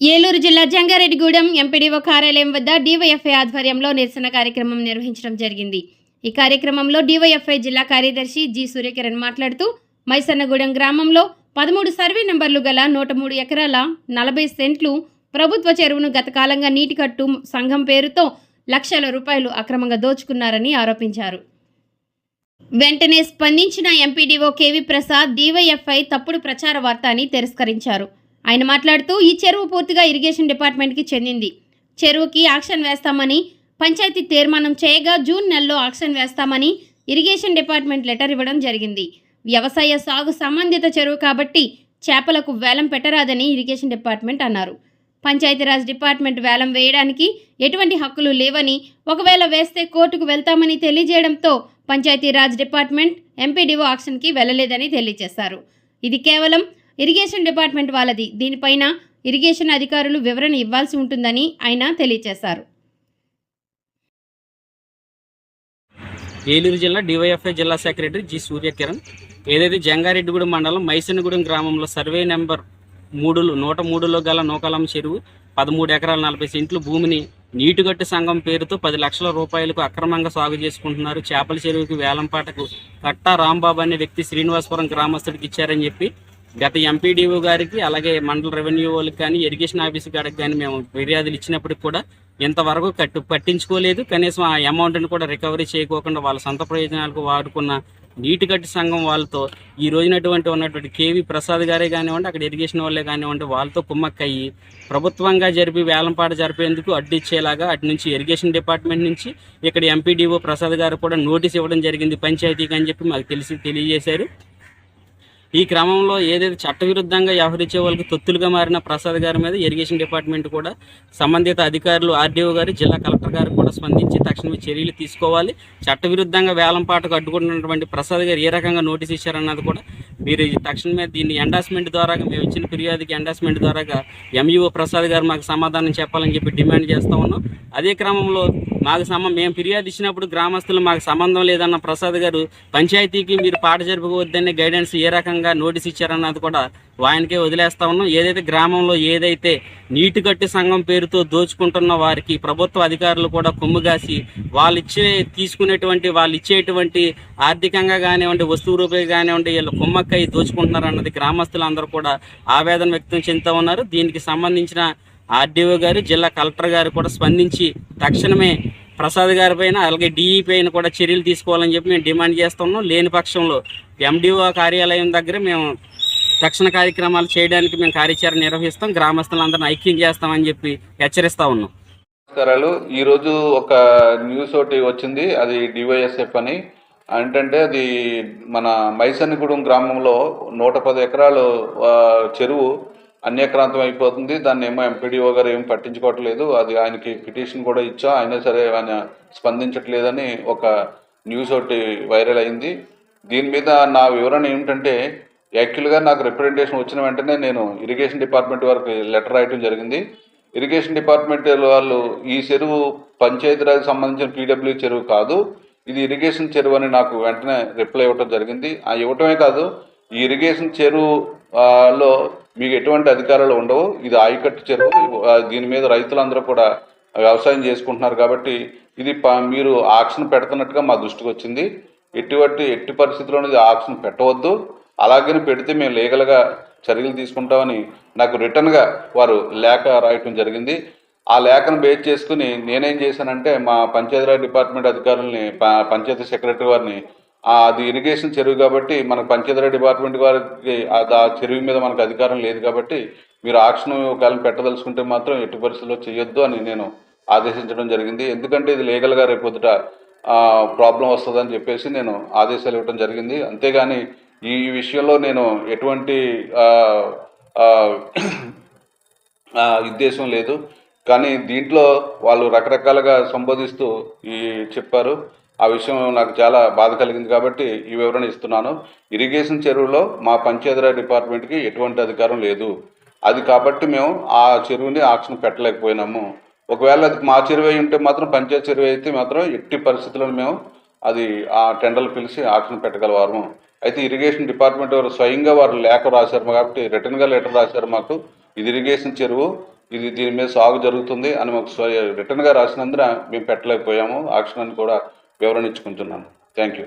ఏలూరు జిల్లా జంగారెడ్డిగూడెం ఎంపీడీఓ కార్యాలయం వద్ద డీవైఎఫ్ఐ ఆధ్వర్యంలో నిరసన కార్యక్రమం నిర్వహించడం జరిగింది. ఈ కార్యక్రమంలో డీవైఎఫ్ఐ జిల్లా కార్యదర్శి జి సూర్యకిరణ్ మాట్లాడుతూ మైసన్నగూడెం గ్రామంలో పదమూడు సర్వే నెంబర్లు గల నూట మూడు ఎకరాల నలభై సెంట్లు ప్రభుత్వ చెరువును గతకాలంగా నీటికట్టు సంఘం పేరుతో లక్షల రూపాయలు అక్రమంగా దోచుకున్నారని ఆరోపించారు. వెంటనే స్పందించిన ఎంపీడీఓ కేవీ ప్రసాద్ డీవైఎఫ్ఐ తప్పుడు ప్రచార వార్త అని తిరస్కరించారు. ఆయన మాట్లాడుతూ ఈ చెరువు పూర్తిగా ఇరిగేషన్ డిపార్ట్మెంట్కి చెందింది. చెరువుకి ఆక్షన్ వేస్తామని పంచాయతీ తీర్మానం చేయగా జూన్ నెలలో ఆక్షన్ వేస్తామని ఇరిగేషన్ డిపార్ట్మెంట్ లెటర్ ఇవ్వడం జరిగింది. వ్యవసాయ సాగు సంబంధిత చెరువు కాబట్టి చేపలకు వేలం పెట్టరాదని ఇరిగేషన్ డిపార్ట్మెంట్ అన్నారు. పంచాయతీరాజ్ డిపార్ట్మెంట్ వేలం వేయడానికి ఎటువంటి హక్కులు లేవని ఒకవేళ వేస్తే కోర్టుకు వెళ్తామని తెలియజేయడంతో పంచాయతీరాజ్ డిపార్ట్మెంట్ ఎంపీడీఓ ఆక్షన్కి వెళ్ళలేదని తెలియజేశారు. ఇది కేవలం ఇరిగేషన్ డిపార్ట్మెంట్ వాళ్ళది. దీనిపైన ఇరిగేషన్ అధికారులు వివరణ ఇవ్వాల్సి ఉంటుందని ఆయన తెలియజేశారు ఏలూరు జిల్లా డివైఎఫ్ఐ జిల్లా సెక్రటరీ జి సూర్యకిరణ్ ఏదైతే జంగారెడ్డిగూడెం మండలం మైసన్నగూడెం గ్రామంలో సర్వే నెంబర్ మూడులో నూట మూడులో గల నూకాలం చెరువు పదమూడు ఎకరాల నలభై సెంట్లు భూమిని నీటిగట్టు సంఘం పేరుతో పది లక్షల రూపాయలకు అక్రమంగా సాగు చేసుకుంటున్నారు. చేపల చెరువుకి వేలంపాటకు కట్టా రాంబాబు అనే వ్యక్తి శ్రీనివాసపురం గ్రామస్తుడికి ఇచ్చారని చెప్పి గత ఎంపీడీఓ గారికి అలాగే మండల రెవెన్యూ వాళ్ళకి కానీ ఇరిగేషన్ ఆఫీస్ గారికి కానీ మేము ఫిర్యాదులు ఇచ్చినప్పటికి కూడా ఇంతవరకు కట్టు పట్టించుకోలేదు. కనీసం ఆ అమౌంట్ని కూడా రికవరీ చేయకోకుండా వాళ్ళ సొంత ప్రయోజనాలకు వాడుకున్న నీటి గట్టి సంఘం వాళ్ళతో ఈ రోజునటువంటి ఉన్నటువంటి కేవీ ప్రసాద్ గారే కానివ్వండి అక్కడ ఇరిగేషన్ వాళ్ళే కానివ్వండి వాళ్ళతో కుమ్మక్కయ్యి ప్రభుత్వంగా జరిపి వేలంపాట జరిపేందుకు అడ్డిచ్చేలాగా అటు నుంచి ఇరిగేషన్ డిపార్ట్మెంట్ నుంచి ఇక్కడ ఎంపీడీఓ ప్రసాద్ గారు కూడా నోటీస్ ఇవ్వడం జరిగింది పంచాయతీకి అని చెప్పి మాకు తెలిసి తెలియజేశారు. ఈ క్రమంలో ఏదైతే చట్టవిరుద్ధంగా వ్యవహరించే వాళ్ళకి తొత్తులుగా మారిన ప్రసాద్ గారి మీద ఇరిగేషన్ డిపార్ట్మెంట్ కూడా సంబంధిత అధికారులు ఆర్డీఓ గారు జిల్లా కలెక్టర్ గారు కూడా స్పందించి తక్షణమే చర్యలు తీసుకోవాలి. చట్టవిరుద్ధంగా వేలంపాటకు అడ్డుకుంటున్నటువంటి ప్రసాద్ గారు ఏ రకంగా నోటీస్ ఇచ్చారన్నది కూడా మీరు తక్షణమే దీన్ని ఎండాస్మెంట్ ద్వారా మేము ఇచ్చిన ఫిర్యాదుకి ఎండాస్మెంట్ ద్వారా ఎంఈఓ ప్రసాద్ గారు మాకు సమాధానం చెప్పాలని చెప్పి డిమాండ్ చేస్తూ ఉన్నాం. అదే క్రమంలో మాకు సమ మేము ఫిర్యాదు ఇచ్చినప్పుడు గ్రామస్తులు మాకు సంబంధం లేదన్న ప్రసాద్ గారు పంచాయతీకి మీరు పాట జరుపుకోవద్దని గైడెన్స్ ఏ రకంగా నోటీస్ ఇచ్చారన్నది కూడా వాయనకే వదిలేస్తా ఉన్నాం. ఏదైతే గ్రామంలో ఏదైతే నీటి కట్టి సంఘం పేరుతో దోచుకుంటున్న వారికి ప్రభుత్వ అధికారులు కూడా కొమ్ముగాసి వాళ్ళు ఇచ్చే తీసుకునేటువంటి వాళ్ళు ఇచ్చేటువంటి ఆర్థికంగా కానివ్వండి వస్తువు రూపాయి కానివ్వండి వీళ్ళు కొమ్మక్కై దోచుకుంటున్నారు అన్నది గ్రామస్తులందరూ కూడా ఆవేదన వ్యక్తం చెందుతూ ఉన్నారు. దీనికి సంబంధించిన ఆర్డీఓ గారు జిల్లా కలెక్టర్ గారు కూడా స్పందించి తక్షణమే ప్రసాద్ గారి పైన అలాగే డిఈ పైన కూడా చర్యలు తీసుకోవాలని చెప్పి మేము డిమాండ్ చేస్తున్నాం. లేని పక్షంలో ఎండిఓ కార్యాలయం దగ్గర మేము తక్షణ కార్యక్రమాలు చేయడానికి మేము కార్యాచరణ నిర్వహిస్తాం. గ్రామస్తులందరినీ ఐక్యం చేస్తామని చెప్పి హెచ్చరిస్తా ఉన్నాం. నమస్కారాలు. ఈరోజు ఒక న్యూస్ ఒకటి వచ్చింది. అది డివైఎస్ఎఫ్ అని. ఏంటంటే అది మన మైసన్గూడెం గ్రామంలో నూట పది ఎకరాలు చెరువు అన్యక్రాంతం అయిపోతుంది దాన్ని ఏమో ఎంపీడీఓ గారు ఏం పట్టించుకోవట్లేదు. అది ఆయనకి పిటిషన్ కూడా ఇచ్చా. అయినా సరే ఆయన స్పందించట్లేదని ఒక న్యూస్ ఒకటి వైరల్ అయింది. దీని మీద నా వివరణ ఏమిటంటే యాక్చువల్గా నాకు రిప్రజెంటేషన్ వచ్చిన వెంటనే నేను ఇరిగేషన్ డిపార్ట్మెంట్ వారికి లెటర్ రాయటం జరిగింది. ఇరిగేషన్ డిపార్ట్మెంట్ వాళ్ళు ఈ చెరువు పంచాయతీరాజ్ సంబంధించిన పీడబ్ల్యూ చెరువు కాదు. ఇది ఇరిగేషన్ చెరువు అని నాకు వెంటనే రిప్లై ఇవ్వటం జరిగింది. ఆ ఇవ్వటమే కాదు ఈ ఇరిగేషన్ చెరువు లో మీకు ఎటువంటి అధికారాలు ఉండవు. ఇది ఆయకట్టు చెరువు. దీని మీద రైతులందరూ కూడా వ్యవసాయం చేసుకుంటున్నారు కాబట్టి ఇది ప- మీరు ఆక్షన్ పెడుతున్నట్టుగా మా దృష్టికి వచ్చింది. ఎటువంటి ఎట్టి పరిస్థితుల్లోనూ ఇది ఆక్షన్ పెట్టవద్దు. అలాగని పెడితే మేము లీగల్గా చర్యలు తీసుకుంటామని నాకు రిటర్న్గా వారు లేఖ రాయటం జరిగింది. ఆ లేఖను బేస్ చేసుకుని నేనేం చేశానంటే మా పంచాయతీరాజ్ డిపార్ట్మెంట్ అధికారుల్ని పంచాయతీ సెక్రటరీ వారిని అది ఇరిగేషన్ చెరువు కాబట్టి మన పంచాయతీరాజ్ డిపార్ట్మెంట్ వారికి ఆ చెరువు మీద మనకు అధికారం లేదు కాబట్టి మీరు ఆక్షన్ ఒకవేళ పెట్టదలుచుకుంటే మాత్రం ఎట్టి పరిస్థితుల్లో చేయొద్దు అని నేను ఆదేశించడం జరిగింది. ఎందుకంటే ఇది లీగల్గా రేపొద్దుట ప్రాబ్లం వస్తుందని చెప్పేసి నేను ఆదేశాలు ఇవ్వడం జరిగింది. అంతేగాని ఈ విషయంలో నేను ఎటువంటి ఉద్దేశం లేదు. కానీ దీంట్లో వాళ్ళు రకరకాలుగా సంబోధిస్తూ ఈ చెప్పారు. ఆ విషయం నాకు చాలా బాధ కలిగింది కాబట్టి ఈ వివరణ ఇస్తున్నాను. ఇరిగేషన్ చెరువులో మా పంచాయతీరా డిపార్ట్మెంట్కి ఎటువంటి అధికారం లేదు. అది కాబట్టి మేము ఆ చెరువుని ఆక్షన్ పెట్టలేకపోయినాము. ఒకవేళ అది మా చెరువు ఉంటే మాత్రం పంచాయతీ చెరువు అయితే మాత్రం ఎట్టి పరిస్థితుల్లో మేము అది ఆ టెండర్లు పిలిచి ఆక్షన్ పెట్టగలవారు అయితే ఇరిగేషన్ డిపార్ట్మెంట్ వారు స్వయంగా వారు లేఖ రాశారు కాబట్టి రిటర్న్గా లెటర్ రాశారు మాకు. ఇది ఇరిగేషన్ చెరువు ఇది దీని మీద సాగు జరుగుతుంది అని మాకు రిటర్న్గా రాసినందున మేము పెట్టలేకపోయాము. ఆక్షన్ అని కూడా వివరణ ఇచ్చుకుంటున్నాను థ్యాంక్ యూ.